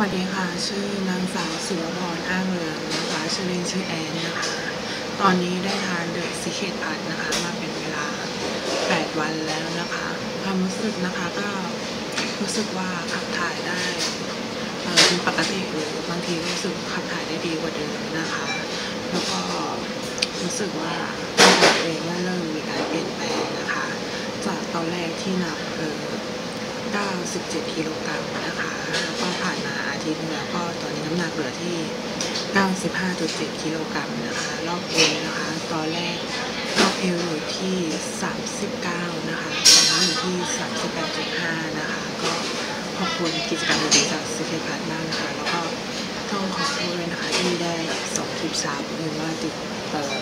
วัสดีค่ะ ชื่อนางสาวสุรพรอ้างเมืองนะคะชื่อเล่นชื่อแอนนะคะ ตอนนี้ได้ทานเดอะซิเคตพัทนะคะ มาเป็นเวลา 8 วันแล้วนะคะ ความรู้สึกนะคะก็รู้สึกว่าขับถ่ายได้เป็นปกติหรือบางทีรู้สึกขับถ่ายได้ดีกว่าเดิมนะคะ แล้วก็รู้สึกว่าตัวเองเริ่มมีการเปลี่ยนแปลงนะคะ จากตอนแรกที่หนักเออ97กิโลกรัมนะคะแล้วก็ เหลือที่ 95.7 กิโลกรัมนะคะรอบเอวนะคะ ตอนแรกรอบเอวอยู่ที่ 39 นะคะ ตอนนี้อยู่ที่ 38.5 นะคะ ก็ขอบคุณกิจกรรมดีๆจากสเทพัทมากนะคะ แล้วก็ต้องขอโทษด้วยนะคะที่ได้สองคลิปช้าเพราะว่าติดเอ่อ